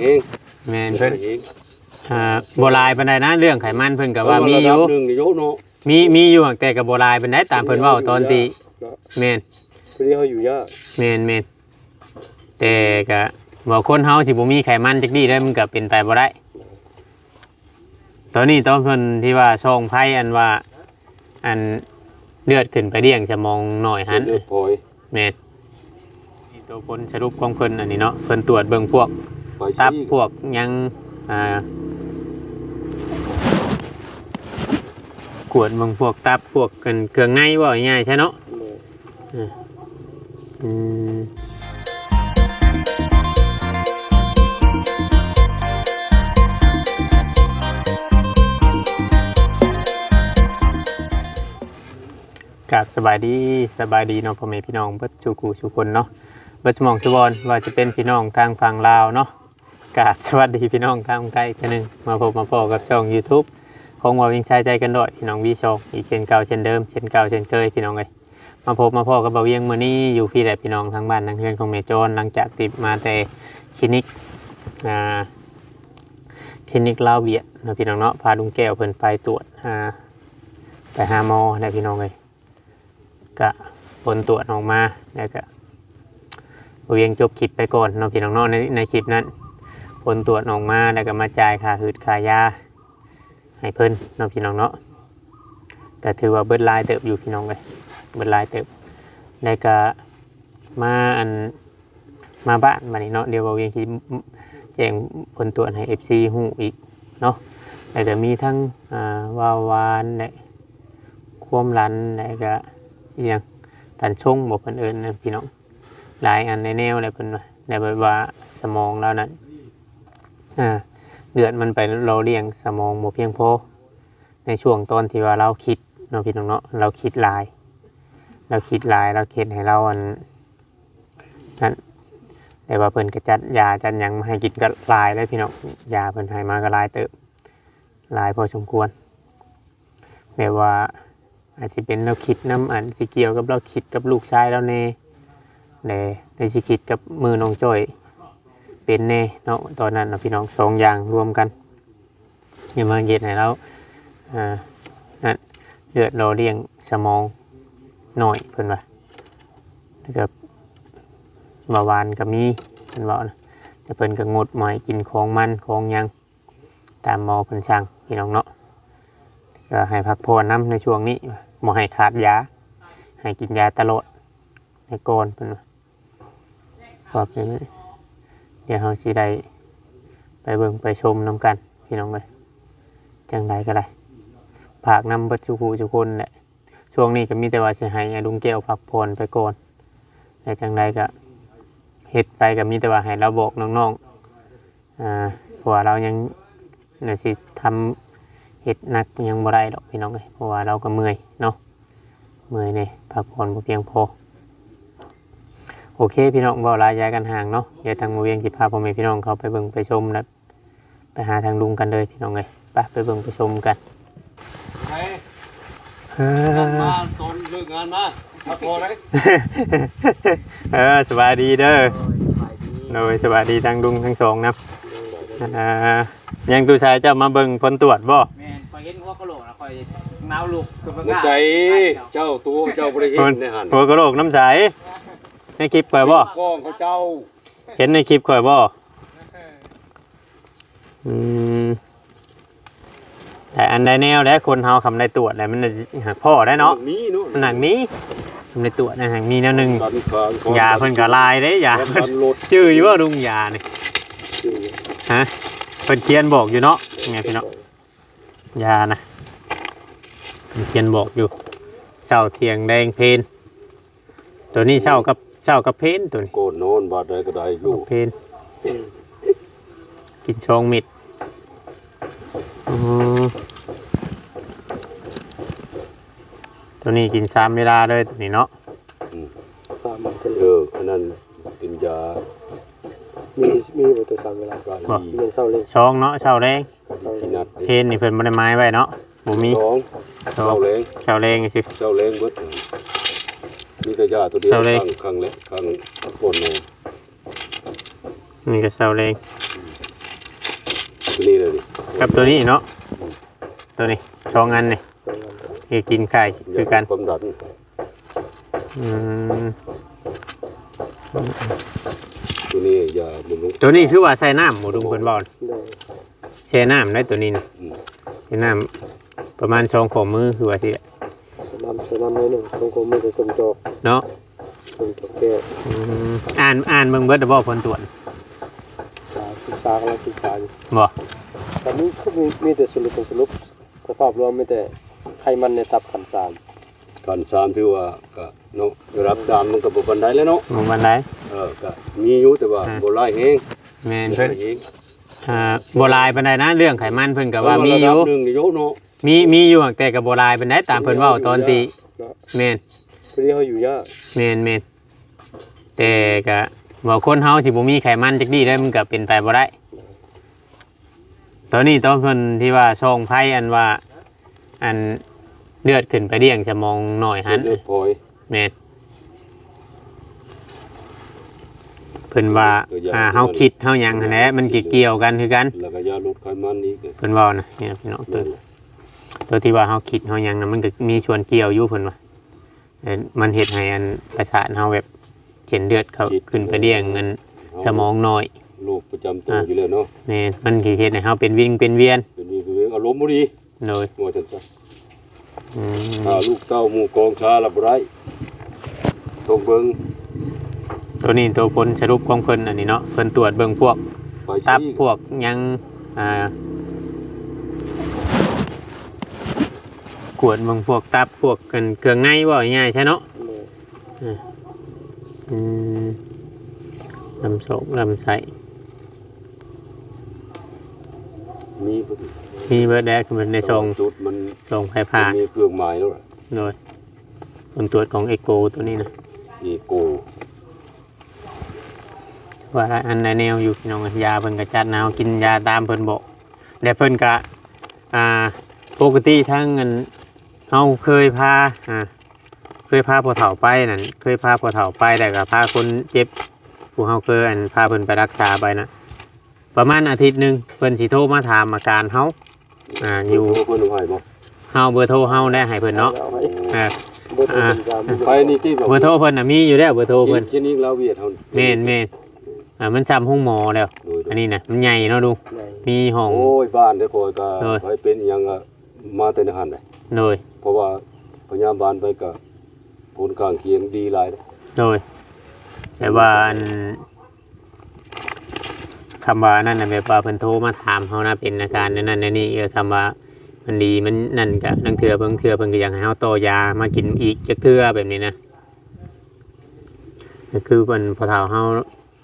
เองแม่นเพิ่นเองอ่าบ่หลายปานใดนะเรื่องไขมันเพิ่นก็ว่ามีอยู่ ระดับหนึ่งนี่โยเนาะมีมีอยู่แต่ก็บ่หลายปานใดตามเพิ่นเว้าตอนที่แม่นคนนี้เขาอยู่ยากแม่นแม่นแต่ก็บ่คนเฮาสิบ่มีไขมันจักดีได้มันก็เป็นไปบ่ได้ตอนนี้ตอนเพิ่นที่ว่าช่องไผอันว่า อันเลือดขึ้นไปเลี้ยงสมองหน่อยเส้หันนเลือดพลอยแม่นนี่ตัวผลสรุปของเพิ่นอันนี้เนาะเพิ่นตรวจเบิ่งพวกไป ตับชี้พวกหยังอ่ากวดเบิ่งพวกตับพวกกันเครื่องในบ่ง่ายๆใช่เนาะอืมกับสบายดีสบายดีเนาะพ่อแม่พี่น้องเบิดชูกูชูคนเนาะเบิดสมองชุบอลว่าจะเป็นพี่น้องทางฝั่งลาวเนาะ กับสวัสดีพี่น้องทางไทยกันหนึ่งมาพบมาพอกับช่อง YouTube ของวาวิงชายใจกันด้วยพี่น้องวีชองอีกเช่นเก่าเช่นเดิมเช่นเก่าเช่นเคยพี่น้องเลยมาพบมาพอกับเบาเวียงมื้อนี้อยู่พี่แหละพี่น้องทางบ้านทางเพื่อนของเมจอนหลังจากติดมาแต่คลินิกอ่าคลินิกลาวเบียดนะพี่น้องเนาะพาลุงแก้วเพิ่นไปตรวจอ่าไปหาหมอนะพี่น้องเลยก็ผลตรวจออกมาแล้วก็เวียงจบคลิปไปก่อนเน้องพี่น้องเน้องในในคลิปนั้น ผลตรวจออกมาแล้วก็มาจ่ายค่าหืดค่ายาให้เพิ่นน้องพี่น้องเนาะก็ถือว่าเบิดลายเติบอยู่พี่น้องเลยเบิดลายเติบแล้ก็มาอันมาบ้านมานี่เนาะเดี๋ยวเราเวียงคิดแจ้งผลตรวจให้ FC หูอีกเนาะแล้วก็มีทั้งอ่าวาวานและความรันแล้วก็อย่างตันชงบอกเพิ่นเอิญนะพี่น้องหลายอันในแนวอะไรเพิ่นว่าในแบบว่าสมองแล้วนั้น อ่าเลือดมันไปเราเลี้ยงสมองบ่เพียงพอในช่วงตอนที่ว่าเราคิดเนาะพี่น้องเนาะเราคิดลาย เราคิดลายเราเข็ดให้เราอันนั่นแต่ว่าเพิ่นก็จัดยาจัดยังมาให้กินก็ลายเลยพี่น้องยาเพิ่นให้มาก็ลายเติบลายพอสมควรแบบว่าอาจจะเป็นเราคิดน้ำอันสิเกี่ยวกับเราคิดกับลูกชายเราเน่เน่ในสิคิดกับมือน้องจ้อย เป็นเน่เนาะตอนนั้นเราะพี่น้องสองอย่างรวมกันอย่ามาเย็ดให้เราอ่านั่นเลือดราเลี้ยงสมองหน่อยเพิ่นว่าแล้วก็เบาหวานก็มีเพิ่นบอกนะแต่เพิ่นก็งดหมอยกินของมันของยังตามหมอเพิ่นสั่งพี่น้องเนาะก็ให้พักผ่อนน้ำในช่วงนี้บ่ให้ขาดยาให้กินยาตลอดในก่อนเป็นว่าว่าเป็น เดี๋ยวเราสิได้ไปเบิ่งไปชมน้ำกันพี่น้องเลยจังใดก็ได้ผากนำบัดจุคูจุคนแหละช่วงนี้ก็มีแต่ว่าสิให้อาลุงแก้วพักผ่อนไปก่อนแต่จังใดก็เฮ็ดไปก็มีแต่ว่าให้เราบอกน้องๆอ่าเพราะว่าเรายังน่ะสิทำเฮ็ดหนักยังบ่ได้ดอกพี่น้องเอ้ยเพราะว่าเราก็เมื่อยเนาะเมื่อยเนี่ยพักผ่อนบ่เพียงพอ โอเค พี่น้องบ่ลายายกันห่างเนาะเดี๋ยวทางโมเวียงสิพาพ่อแม่พี่น้องเขาไปเบิ่งไปชมแล้วไปหาทางลุงกันเลยพี่น้องเอ้ยไปไปเบิ่งไปชมกันไปเฮ้อมาตอนเลิกงานมาพักผ่อนเลยเออสบายดีเด้อโดยสบายดีทั้งลุงทั้งสองนะอ่ายังตูชายเจ้ามาเบิ่งผลตรวจบ่แม่นคอยเห็นหัวกะโหลกนะคอยหนาวลูกคือมันนิสัยเจ้าตัวเจ้าบริเห็นในหันหัวกระโหลกน้ำใส ในคลิปข่อยบ่กล้องเขาเจ้าเห็นในคลิปข่อยบ่อืมแต่อันใดแนวและคนเฮาคำได้ตรวจแล้วมันน่ะหักพ่อได้เนาะมีเนาะมันหนักมีคำได้ตรวจนะหักมีแนวหนึงดันกลางยาเพิ่นก็ลายเด้ยาดัเพิ่นนรถชื่ออยู่ว่าลุงยานี่ฮะเพิ่นเขียนบอกอยู่เนาะไงพี่เนาะยานะเพิ่นเขียนบอกอยู่เช้าเที่ยงแดงเพนตัวนี้เช้ากับ เช้ากับเพนตัวนี้โกนโน่นบาดใดก็ได้ลูกเพนกินชองมิดอืมตัวนี้กินสามเวลาเลยตัวนี้เนาะสามเอออันนั้นกินยามีมีประตูสามเวลาบาบ่ลีเรียนเศร้าเลยชองเนาะเช้าแรงกินนัดเพนนี่เพิ่นบ่ได้ไม้ไว้เนาะบ่มีสองชอเจ้างแรงเช้าแรงสิเจ้าแรงเบิด มีแต่ยาตัวเดียวเจ้าแรงข้างข้างเล็กข้างโกนโน่นี่ก็เช้าแรงตัวนี้เลยดิกับตัวนี้เนาะตัวนี้สองอันนี่สองอันคือกินไข่คือกันความดันอืมตัวนี้ยาบำรุงตัวนี้คือว่าใส่น้ำหมูดุงเพิ่นบอกได้ใส่น้ำได้ตัวนี้นะอืมใส่น้ำประมาณสองขอมือคือว่าสิสนามสนามน้อยหนึ่งสองกลมไม่ได้กลมจอก เนาะกลมจอกแก้วอืมอ่านอ่านเบิ่งเบิดบ่ผลตรวจตาศึกษากำลังศึกษาอยู่บ่ตอนนี้เขามีมีแต่สรุปเป็นสรุปสภาพรวมมีแต่ไขมันในตับขันสามขันสามถือว่าก็เนาะระดับสามมันก็บ่ปานใดแล้วเนาะบ่วันใดเออก็มีอยู่แต่ว่าอ่าบ่หลายแฮงแม่นบ่เพิ่นหลายแฮงอ่าบ่หลายปานใดนะเรื่องไขมันเพิ่นก็ว่ามีอระดัยู่บหนึงนี่โยเนาะมีมีอยู่แต่ก็บ่หลายปานใดตามเพิ่นเว้าตอนที่แม่น พอดีเขาอยู่ยากแม่นแม่นแต่ก็บอกคนเฮาสิบ่มีไขมันจักดีได้มันก็เป็นไปบ่ได้ตอนนี้ตอนเพิ่นที่ว่าช่องไพ่อันว่า อันเลือดขึ้นไปเดี่ยงจะมองหน่อยเส้หันนเลือดพลอยแม่นเพิ่นว่าอ่าเฮาคิดเฮาหยังหันแหละมันเกี่ยวกันคือกัน แล้วก็ยาลดไขมันอีกเพิ่นเว้านะนี่นะพี่น้องตัวนั่นแหละตัวที่ว่าเฮาคิดเฮาหยังนะมันก็มีส่วนเกี่ยวอยู่เพิ่นว่าเอ่อ มันเฮ็ดให้อันประสาทเฮาแบบเส้นเลือดเขาขึ้นไปเดี่ยงเงินสมองน้อยโรคประจำตัวอยู่แล้วเนาะแม่นมันสิเฮ็ดให้เฮาเป็นวิ่งเป็นเวียนเป็นมีเป็นอารมณ์บ่ดีโดยว่าจังซั่นอืมถ้าลูกเต้าหมู่กองชาลับไรต้องเบิ่งตัวนี้ตัวผลสรุปของเพิ่นอันนี้เนาะเพิ่นตรวจเบิ่งพวกไปตับชี้พวกหยังอ่า วดเบิ่งพวกตับพวกกันเครื่องในว่าง่ายๆใช่เนาะเลยอืมลำโสกลำไส้มีพอดีมีเบิดแดกคือมันในทรงจุดมันทรงไฟผ่านมีเครื่องหมายแล้วล่ะโดยผลตรวจของเอ็กโกตัวนี้นะอีโกว่าอันในแนวอยู่พี่น้องยาเพิ่นก็จัดแนวกินยาตามเพิ่นบอกและเพิ่นก็อ่าปกติทั้งเงิน เฮาเคยพาอ่าเคยพาพ่อเฒ่าไปนั่นเคยพาพ่อเฒ่าไปแต่ก็พาคนเจ็บผู้เฮาเคยอันพาเพิ่นไปรักษาไปนะประมาณอาทิตย์หนึงเพิ่นสิโทรมาถามอาการเฮาอ่าอยู่เพิ่นเอาให้บ่เฮาเบอร์โทรเฮาได้ให้เพิ่นเนาะเอาไว้อ่าเบอร์โทรเป็นการไปนี่ที่เบอร์โทรเพิ่นน่ะมีอยู่แล้วเบอร์โทรเพิ่นคลินิกลาวเวียดเฮาแม่นแม่นอ่ามันจำห้องหมอแล้วโดยอันนี้นะมันใหญ่เนาะดูในมีห้องโอ้ยบ้านได้คอยก็โดยไปเป็นอิหยังอะมาแต่ในหันได้โดย เพราะว่าพยาบาลไปก็ผลข้างเคียงดีหลายเด้อโดยแต่ว่าอันคำว่านั่นน่ะแบบว่าเพิ่นโทรมาถามเขานะเป็นอาการนั่นนั่นนั่นนี่เออคำว่ามันดีมันนั่นก็นังเถื่อเพิ่งเถื่อเพิ่นก็อยากให้เฮาต่อยามากินอีกจักเทื่อแบบนี้นะก็คือเพิ่นพอเฒ่าเฮา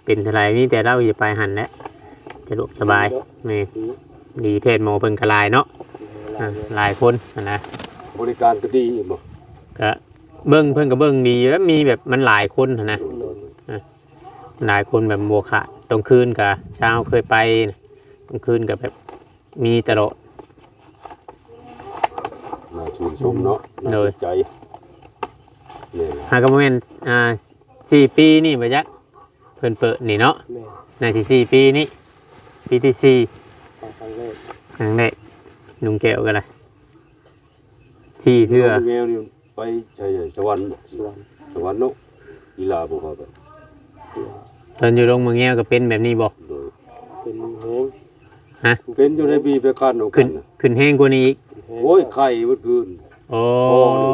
เป็นเท่าไหร่นี่แต่เราอย่าไปหันแหละสะดวกสบายนี่ดีดีเพศหมอเพิ่นก็หลายเนาะอ่าหลายคนอะนะ บริการก็ดีบ่ก็เบิ้งเพิ่นก็เบิ้งดีแล้วมีแบบมันหลายคนหั้นนะ หลายคนแบบบัวขาดตรงคืนกับเช้าเคยไปตรงคืนกับแบบมีตลอดน่าชื่นชมเนาะน่าโดยสนใจเนี่ยหากระเมนอ่าสี่ปีนี่บ่จักเพิ่นเปิดนี่เนาะแม่น่าสิสี่ปีนี่ปีที่สี่ฟังครั้งแรกครั้งแรกลุงแก้วกันเลย สี่เทื่อแมวนี่ไปใช่สวรรค์บ่สวรรค์สวรรค์เนาะกีฬาบ่ครับตอนอยู่โรงเมืองแง้วก็เป็นแบบนี้บ่โดยเป็นแห้งเป็นอยู่ในปีไปคันเอากัขึ้นนน่ะขึ้นแห้งกว่านี้อีกเป็นแห้งโอ้ยไข่เมื่อคืน โอ้โอ้นี่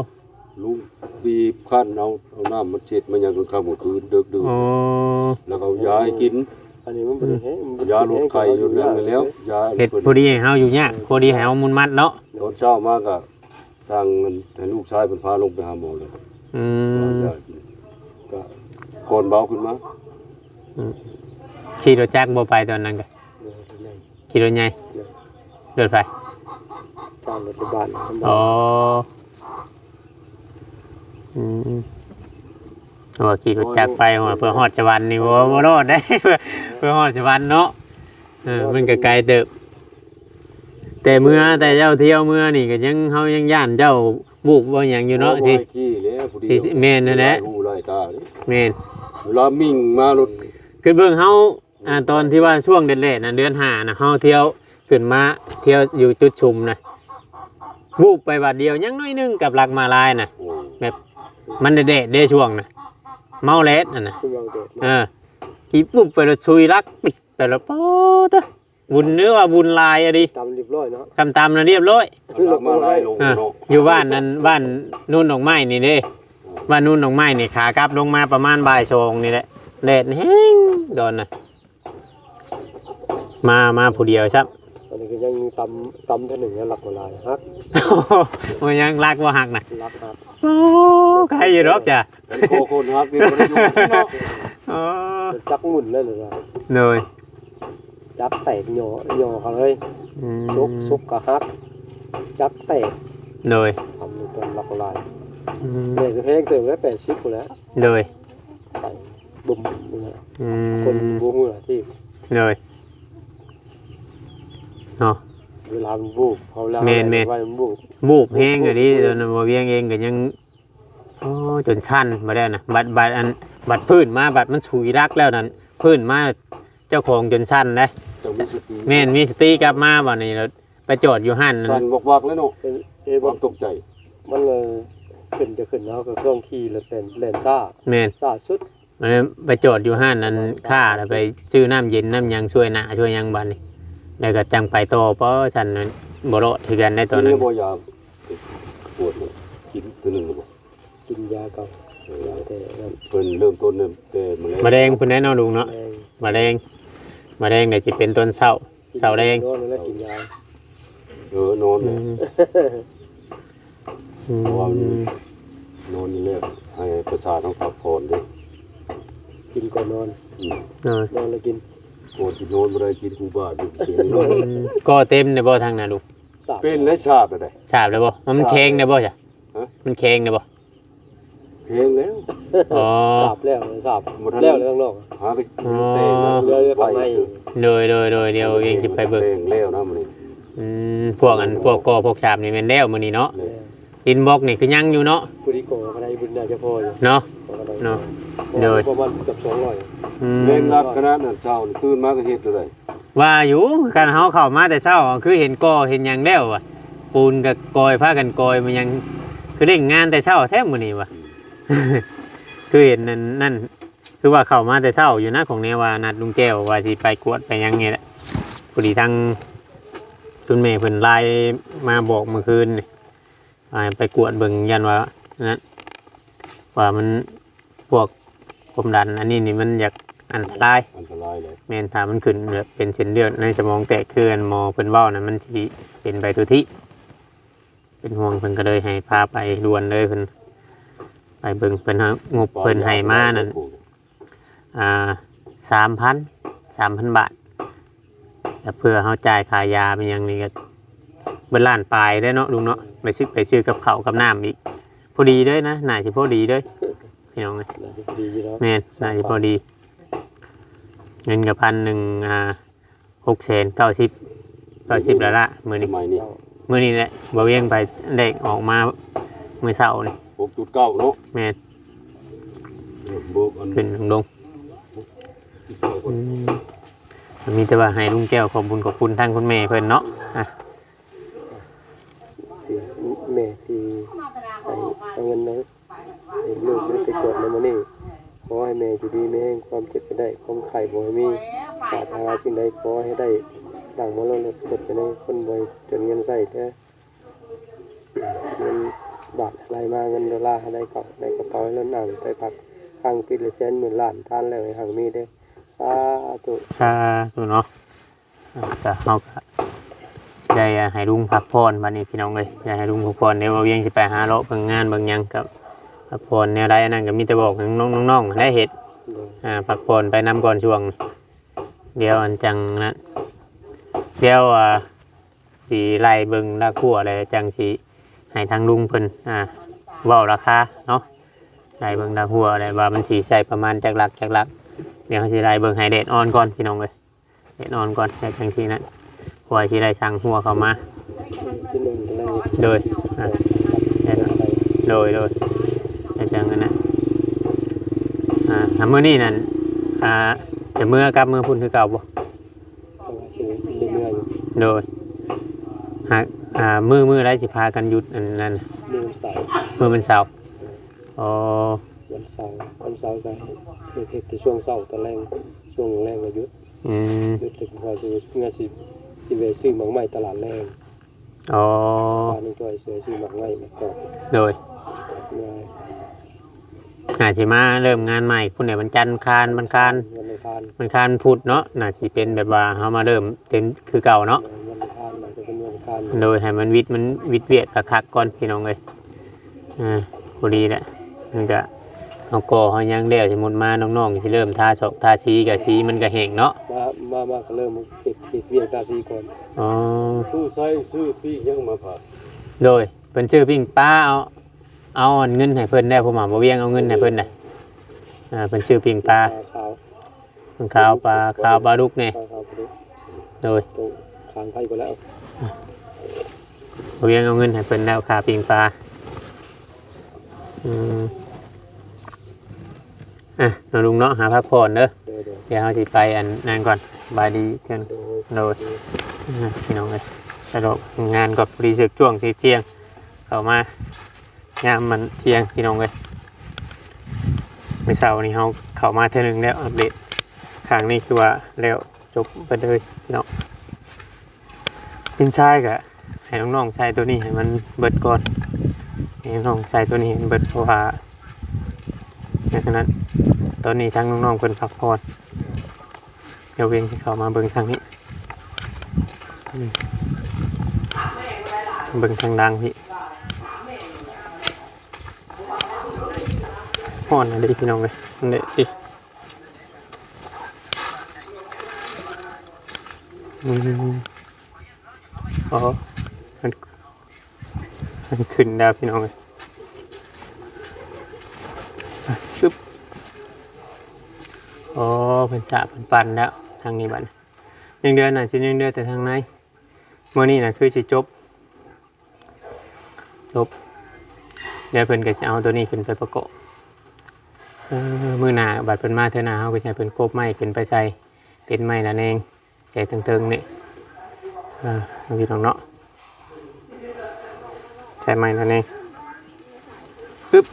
ลุงบีบคันเอาเอาน้ำมันเช็ดมันยังกลางค่ำกลางคืนดึกดื่นโอ้แล้วก็เอายาให้กินอันนี้มันเป็นแห้งมันยาลดไข้อยู่นั่นไปแล้วยาเฮ็ดพอดีให้เฮาอยู่ยากพอดีให้เฮามุนมัดเนาะตอนเช้ามาก็ ทางให้ลูกชายเป็นพาลงไปหาหมอเลยอืเอามยากินก็ก่อนเบาขึ้นมาขี่รถจักรบ่ไปตอนนั้นก็แห้งขี่รถใหญ่รถไฟจ้างรถบ้านอ๋ออืมโอ้ขี่รถจักรไปหัวเพื่อฮอดสวรรค์นี่บ่บ่รอดได้เพื่อเพื่อฮอดสวรรค์เนาะเออมันก็ไกลเติบ แต่เมื่อแต่เจ้าเที่ยวเมื่อนี่ก็ยังเฮายังย่านเจ้าบุกบ่หยังอยู่เนาะสิโอ้ยขี้แล้วผู้เดียวสิแม่นนั่นแหละ หูไล่ตาเด้แม่นเวลามิ่งมารถคือเบิ่งเฮาอ่าตอนที่ว่าช่วงเดือนแรกน่ะเดือนห้าน่ะเฮาเที่ยวขึ้นมาเที่ยวอยู่จุดชุมนะวูบไปบาดเดียวยังน้อยหนึงกับหลักมาลายนะโอ้แบบมันเด็ดๆเด้ช่วงนะเมาเลสน่ะนะ คุณวางเดชเออที่ปุ๊บไปแล้วชุยรักปิดไปแล้วป๊อดอะ บุญเนื้อว่าบุญลายอะดิตามเรียบร้อยเนาะทำตามนะเรียบร้อยอันหลักมาไล่ลงอะเนาะอยู่บ้านนั้นบ้านนู่นดอกไม้นี่เด้บ้านนู่นดอกไม้นี่ขากลับลงมาประมาณบ่ายโมงนี่แหละแดดแห้งโดนนะมามาผู้เดียวครับอันนี้ก็ยังมีตำตำเท่าหนึ่งเนี่ยหลักกว่าลายฮักมันยังรักว่าหักนะรักครับโอ้ใครอยู่หรอกจ้ะเป็นโคคนฮักนี่บ่ได้อยู่เนาะโอ้เป็นจักหมุนเลยเลยว่าเลย จักแตกหย่อหย่อเขาเลยอืมซุกซุกกะฮักจักแตกเลยทำในตัวหลักกว่าลายอืมเนี่ยคือเพลงเติมไว้แปดชิปกูแล้วเลยไปบุ่มมืออืคนมบูมือที่เลยเนาะ เวลามันบูบเขาแล้วแม่นแม่นไว้มันบูบบูบแห้งอยู่ดิตอนนั้นบ่เวียงเองก็ยังโอ้จนชันมาได้นะบัดบัดอันบัดพื้นมาบัดมันฉุยรักแล้วนั่นพื้นมาเจ้าของจนชันเลยเจ้ามีสติแม่นมีสติกลับมาบ่นี้แล้วไปจอดอยู่หั่นสั่นวักๆแล้วเนาะเอ้ยเอ้ยความตกใจมันเลยขึ้นจะขึ้นแล้วก็เครื่องขี่แล้วเป็นแลนซ่าแม่นซ่าสุดมันไปจอดอยู่หั่นนั้นค่าแล้วไปซื้อน้ำเย็นน้ำหยังช่วยหน้าช่วยหยังบัดนี้แล้วก็จังไปต่อเพราะฉันนั้นบ่รอดคือกันได้ตอนนั้นกิบ่ยาปวดนี่กินตัวหนึงบ่กินยาเก่าเออยาแต่นั่นเพิ่นเริ่มต้นเนี่ยแต่มื้อมะแดงเพิ่นแน่นอนลุงเนาะแรงมะแดง มะแดงเนี่ยสิเป็นต้นเศร้าเสาแดงนอนแล้วกินยาเออนอนอืเนี่ยมอืมเพราะว่ามันนอนนี่แหละให้ประสาทต้องพักผ่อนด้วยกินก่อนนอนอืมเออนอนแล้วกินปวดที่นอนบ่ได้กินกูบ้าอยู่เสียงนอนอืมก็เต็มในบ่ทางนั้นลุงสาบเป็นและชาบไปได้ทราบแล้วบ่มันเค็งได้บ่จ้ะฮะมันเค็งได้บ่ เพลงแล้วอ๋อสาบแล้วสาบหมดทันแล้วเลยข้างนอกหาไปอ๋อเตะนะเรือเรือข้างในโดยโดยโดยเดี๋ยวเองสิไปเบิ่งเพลงแล้วนะมันนี่อืมพวกอันพวกกอพวกชาบนี่แม่นแล้วมื้อนี้เนาะเลยอินบ็อกซ์นี่คือยังอยู่เนาะผู้ที่โกงก็ได้บุญน่าจะพออยู่เนาะเนาะโดยประมาณเกือบสองร้อยอืมเพลงรักคณะนั้นเช้านี่ตื่นมาก็เฮ็ดเลยว่าอยู่การเฮาเข้ามาแต่เช้าคือเห็นกอเห็นหยังแล้วว่ะปูนกับกอยพากันกอยมันยังคือเร่งงานแต่เช้าแท้มื้อนี้ว่ะ คือเห็นนั่นนั่นคือว่าเข้ามาแต่เช้าอยู่นะของแนวว่านัดลุงแก้วว่าสิไปกวดไปหยังนี่แหละพอดีทางคุณแม่เพิ่นไลน์มาบอกเมื่อคืนนี่ว่าให้ไปกวดเบิ่งยันว่านั้นว่ามันพวกความดันอันนี้นี่มันอยากอันตราย อันตรายเลยแม่นถ้ามันขึ้นแบบเป็นเส้นเลือดในสมองแตกเคลื่อนหมอเพิ่นเว้านะมันสิเป็นไปทุกที่ เป็นห่วงเพิ่นก็เลยให้พาไปด่วนเลยเพิ่น ไปเบิ่งเพิ่นหางบเพิ่นให้มานั่นอ่าสามพันสามพันบาทแต่เพื่อเฮาจ่ายค่ายาเป็นอย่างนี้ก็เบิ่ล้านปลายได้อเนาะลุงเนาะไปซื้อไปซื้อกับข้าวกับน้ำอีกพอดีเด้อนะน่าสิพอดีเด้อพี่น้องเอ้ยน่าจะพอดีอยู่แล้วแม่นน่าจะพอดี เงินกับพันหนึ่งอ่าหกแสนเก้าสิบเก้าสิบแล้วละมือสนี้มัยนี้ มือนี้แหละบ่เวียงไปเด็กออกมา มือเสาร์นี่6.9เนาะแม่นเบิกอันขึ้นลงลงอืมมีแต่ว่าให้ลุงแก้วขอบคุณขอบคุณทั้งคุณแม่เพิ่นเนาะอะที่แม่ที่ให้เอาเงินนะให้ลูกได้ไปกดในมันนี่ขอให้แม่อยู่ดีไม่ให้ความเจ็บไปได้ความไข่บ่ให้มีปรารถนาสิ่งใดขอให้ได้ดังมาแล้วเลยกดจะได้คนบ่อยจนเงินใส่แท้เงิน บาทอะไรมาเงินดอลลาร์อะไรก่าในกระเป๋าให้ล้นอ่างไปพักข้างปิดเลยแสนหมื่นล้านท่านแล้วห้ห่างมีได้สาธุชาตัวเนาะอะเฮาก็สิได้ให้ลุงพักผ่อนบัดนี้พี่น้องเอ้ยอยากให้ลุงพักผ่อนเดี๋ยวบ่เวียงสิไปหาเลาะเบิ่งงานเบิ่งหยังกับพักผ่อนแนวใดอันนั้นก็มีแต่บอกน้องๆน้องๆได้เฮ็ดอ่าพักผ่อนไปนำก่อนช่วง เดี๋ยวอันจังนะเดี๋ยวอ่าสีไล่เบิงราคั่วอะไรจังสี ให้ทางลุงเพิ่นอ่าเว้าราคาเนาะไล่เบิงราคั่วอะไรว่ามันสีใส่ประมาณจากหลักจากหลัก เดี๋ยวสีไล่เบิงให้เด็ดออนก่อนพี่น้องเลยเด็ดออนก่อนให้จังสีนั้นพอสีไล่สั่งหัวเข้ามาที่หนึ่งกำลังโดยอ่าเด็ดโดยโดยให้จังนั้นนะอ่าทำมือนี่นั่นอ่าจะเมื่อกลับมือพุ่นคือเก่าบ่ต้องชื่อเมื่อยอยู่โดยหาก อ่ามือมือไรสิพากันหยุดอันนั้นน่ะมือวันเสาร์มือมันเสาร์อ๋อวันเสาร์วันเสาร์ก็เฮ็ดเฮ็ดแต่ช่วงเช้าตอนแรงช่วงแรงก็หยุดอืมหยุดถึงพอสิเมื่อสิสิไปซื้อหมักไม้ตลาดแรงอ๋อบ้านนึงตัวเสือซื้อหมักไม้มาก่อนโดยง่ายอาสิมาเริ่มงานใหม่คุณเนี่ยมันจันทร์คานมันคานวันอังคารมันคานพุธเนาะน่าสิเป็นแบบว่าเฮามาเริ่มเต็มคือเก่าเนาะวัน อังคารมันจะเป็นวันอังคารโดยให้มันวิทย์มันวิทย์เวียกคักๆก่อนพี่น้องเอ้ยอ่าพอดีแหละมันก็เอาก่อเฮายังแล้วสมมุติมาน้องๆสิเริ่มทาศอกทาสีกับสีมันก็แห้งเนาะมามามาก็เริ่มเก็บเก็บเวียงตาซีก่อนอ๋อผู้ใช้ชื่อพี่ยังมาผ่าโดยเพิ่นชื่อปิ้งป้าเอาเอาเงินให้เพิ่นได้ผมว่าบ่เวียงเอาเงินให้เพิ่นได้อ่าเพิ่นชื่อปิ้งปลาขาวเพิ่นขาวปลาขาวปลาดุกนี่ขาวขาวไปดูโดยตรงทางไทยก็แล้วบ่ เวียงเอาเงินให้เพิ่นแล้วค่าปิงปลาอืมอะน้องลุงเนาะหาพักผ่อนเด้อเดี๋ยวเดี๋ยวเดี๋ยวเราสิไปอันนั่นก่อนสบายดีเพื่อนเดี๋ยวโดย อ่าพี่น้องเลยสะดวกงานกับรีสึกช่วงที่เที่ยง เข้ามายามมันเที่ยงพี่น้องเลยเมื่อเช้านี้เขาเข้ามาเท่านึงแล้วอัปเดตทางนี้คือว่าแล้วจบไปเลยพี่น้องเป็นชายกะ ให้น้องๆใช้ตัวนี้ให้มันเบิดก่อนให้น้องใช้ตัวนี้ให้มันเบิดเพราะว่าดังนั้นตอนนี้ทั้งน้องๆเพิ่นพักผ่อนเดี๋ยวเวียงสิเข้ามาเบิ่งทางนี้เบิ่งทางดังพี่ห่อนอะดิพี่น้องเลยมันเด็ดดิอืมอ๋อ ขึ้นแล้วพี่น้องเลยปึ๊บอ๋อเพิ่นสะเพิ่นปันแล้วทางนี้บัดนี้ยังเดือนน่ะสิยังเดือนแต่ทางในมื้อนี้น่ะคือสิจบ จบเดี๋ยวเพิ่นก็สิเอาตัวนี้ขึ้นไปประกอบเออมื้อหนาบัดเพิ่นมาเทื่อหน้าเฮาก็สิให้เพิ่นกบไม้ขึ้นไปใส่เป็นไม้ละแนงใส่เทิงๆนี่อ่าเอาพี่น้องเนาะ ใส่ไม้ละแนงปึ๊บ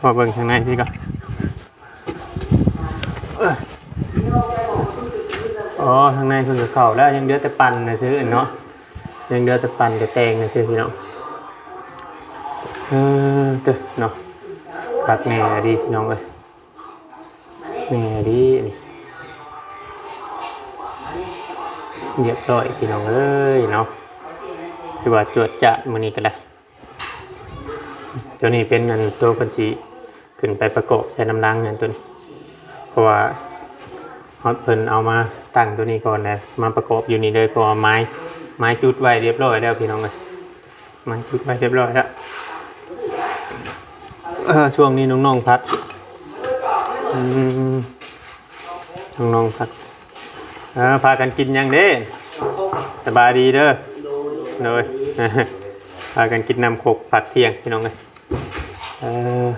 ขอเบิ่งข้างในพี่ก่อนเอ้ยอ๋อข้างในเพิ่งจะเข้าแล้วยังเดือแต่ปั่นนะซื้อเนาะยังเดือแต่ปั่นแต่แตงนะซื้อพี่น้องเออเด้อเนาะคักแน่ดีพี่น้องเอ้ยแน่ดีนี่ เรียบร้อยพี่น้องเอ้ยเนาะคือว่าจวดจัดมื้อนี้ก็ได้ตัวนี้เป็นอันตัวบัญชีขึ้นไปประกอบใช้น้ำล้างนั่นตัวนี้เพราะว่าฮอตเพิ่นเอามาตั้งตัวนี้ก่อนนะมาประกอบอยู่นี่เลยเพราะว่าไม้ไม้จุดไว้เรียบร้อยแล้วพี่น้องเลยไม้จุดไว้เรียบร้อยแล้วช่วงนี้น้องๆพักอืมน้องๆพัก ออพากันกินยังเด้สบายดีเด้อโดยพากันกินน้ำโคกผัดเที่ยงพี่น้องเลยเออ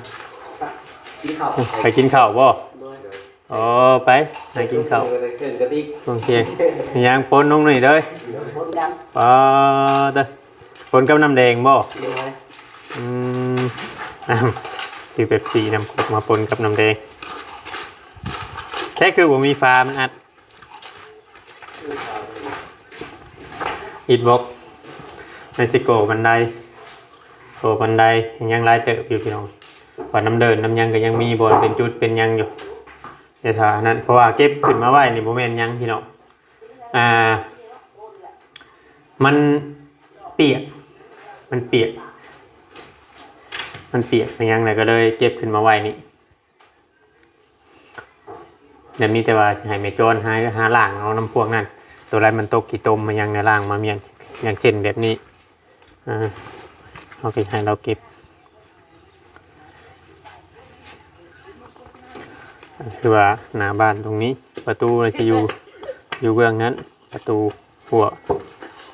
ไปกินข้าวบ่อ๋อไปไปกินข้าวเกินกระติกโอเคยางปนลงหน่อยเด้อปอเด้อปนกับน้ำแดงบ่อืมอะซื้อเป๊ปซี่น้ำโคกมาปนกับน้ำแดงแค่คือผมมีฟ้ามันอัด อิดบล็อกในสิโกบันไดโกบันไดยังไล่เติบอยู่พี่น้องว่าน้ำเดินน้ำยังก็ยังมีบอลเป็นจุดเป็นยังอยู่เดี๋ยวเท่านั้นเพราะว่าเก็บขึ้นมาไว้นี่โมเมนยังพี่น้องอ่ามันเปียกมันเปียกมันเปียกมันยังไงก็เลยเก็บขึ้นมาไว้นี่เดี๋ยวมีแต่ว่าสิให้เมจอนหาหาหล่างเอาน้ำพวกนั้น ตัวไรมันตกกี่ตมมันยังในล่างมาเมียนอย่างเช่นแบบนี้อ่าเราก็ให้เราเก็บคือว่าหน้าบ้านตรงนี้ประตูเราจะอยู่อยู่เบื้องนั้น ประตูหัว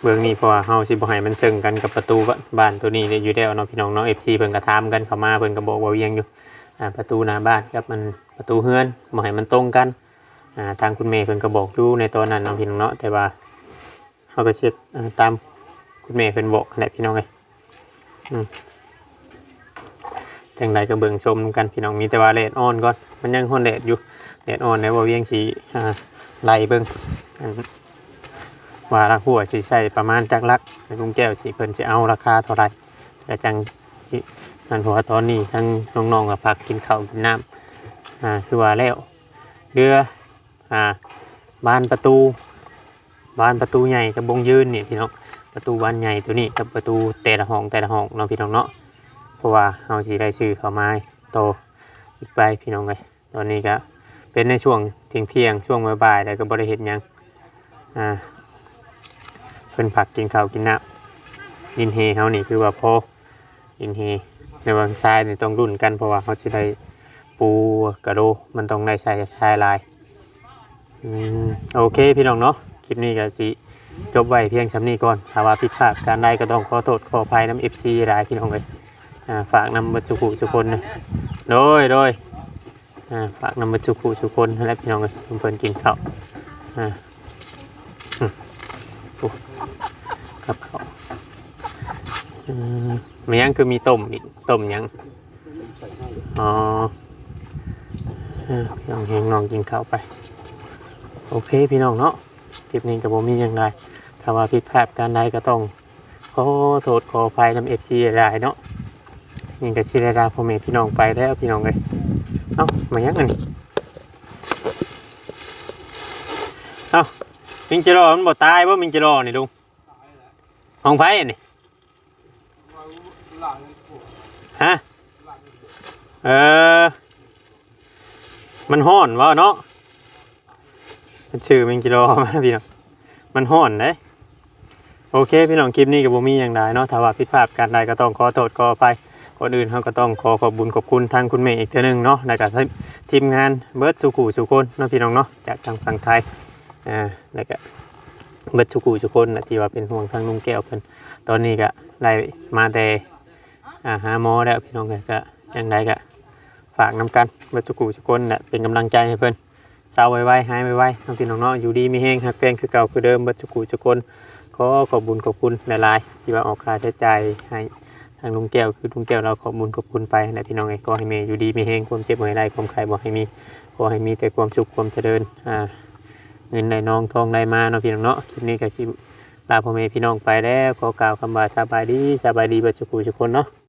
เบื้องนี้เพราะว่าเฮาสิบ่ให้มันเชิงกันกับประตูบ้านตัวนี้อยู่แล้เนาะพี่น้องเนาะ FC เพิ่นก็ถามกันเข้ามาเพิ่นก็บอกว่าเวียงอยู่อ่าประตูหน้าบ้านกับมันประตูเฮือนบ่ให้มันตรงกัน อ่าทางคุณแม่เพิ่นก็บอกอยู่ในตอนนั้นเนาะพี่น้องเนาะแต่ว่าเฮาก็เช็คอ่าตามคุณแม่เพิ่นบอกนั่นแหละพี่น้องเอ้ยอืมจังไดก็เบิ่งชมกันพี่น้องมีแต่ว่าเลดอ่อนก่อนมันยังฮ้อนแดดอยู่แดดอ่อนแล้วบ่เวียงสิอ่าไล่เบิ่งอันว่าราหัวสิใช้ประมาณจักลักลุงแก้วสิเพิ่นสิเอาราคาเท่าไหร่แล้วจังสินั่นเพราะว่าตอนนี้ทั้งน้องๆกับพักกินข้าวกินน้ำอ่าคือว่าแล้วเรือ อ่าบานประตูบานประตูใหญ่กับบงยืนนี่พี่น้องประตูบานใหญ่ตัวนี้กับประตูแต่ละห้องแต่ละห้องเนาะพี่น้องเนาะเพราะว่าเอาสีได้ซื้อเข้ามาให้โตอีกไปพี่น้องเลยตอนนี้ก็เป็นในช่วงเที่ยงเที่ยงช่วงบ่ายๆแล้วก็บริเหตุยังอ่าเพิ่นผักกินข้าวกินน้ำดินเฮเฮานี่คือว่าพอดินเฮในบางทรายนี่ต้องรุ่นกันเพราะว่าเขาจะได้ปูกระโดมันต้องได้ใช้ทรายลาย อืมโอเคพี่น้องเนาะคลิปนี้ก็สิจบไว้เพียงชำนี้ก่อนถ้าว่าผิดพลาดการใดก็ต้องขอโทษขออภัยน้ำเอฟซีหลายพี่น้องเลยอ่าฝากนำบัตรสุขุสุคนนะโดยโดยอ่าฝากนำบัตรสุขุสุคนแล้วพี่น้องเลยเพิ่นกินข้าวอ่าอืมโอ้กับข้าวอืมมันยังคือมีต้มอีกต้มยังอ๋อเออพี่น้องเฮงน้องกินข้าวไป โอเคพี่น้องเนาะคลิปนี้กับผมมีอย่างไรถ้าว่าผิดพลาดการใดก็ต้องขอโทษขออภัยนำเอฟซีหลายเนาะนี่ก็สิได้ลาพ่อแม่พี่น้องไปแล้วพี่น้องเลยเอ้ามายังไงเอ้ามิงจิโร่มันบ่ตายบ่มิงจิโร่นี่ลุงห้องไฟอันนี่ฮะเออมันห้อนวะเนาะ มันชื่อแมงกิโลมาพี่น้องมันห้อนเลยโอเค พี่น้องคลิปนี้กับบ่มีอย่างใดเนาะถ้าว่าผิดพลาดการใดก็ต้องขอโทษขออภัยคนอื่นเขาก็ต้องขอขอบบุญขอบคุณทางคุณเมย์อีกเท่านึงเนาะในการทีมงานเบิร์ดสุขูสุคนเนาะพี่น้องเนาะจากทางฝั่งไทยอ่าแล้วก็เบิร์ดสุขูสุคนนะที่ว่าเป็นห่วงทางลุงแก้วเพิ่นตอนนี้ก็ไล่มาแต่อ่าหาหมอแล้วพี่น้องก็ก็ยังไงก็ฝากน้ำกันเมื่อสุกุสุคนน่ะเป็นกำลังใจให้เพิ่น เศร้าไวๆหายไวๆน้องพี่น้องเนาะอยู่ดีมีแห้งหักแพงคือเก่าคือเดิมเมื่อสุกุสุคนขอขอบบุญขอบคุณหลายๆที่ว่าออกค่าใช้จ่ายให้ทางลุงแก้วคือลุงแก้วเราขอบบุญขอบคุณไปนะพี่น้องไอ้ก็ให้เมย์อยู่ดีมีแห้งความเจ็บเมื่อยไรความไข้บอกให้มีขอให้มีแต่ความสุขความเจริญอ่าเงินในน้องทองได้มาเนาะพี่น้องเนาะคลิปนี้ก็ชิลาพ่อแม่พี่น้องไปแล้วขอกล่าวคำว่าสบายดีสบายดีบัดสุกุสุคนเนาะ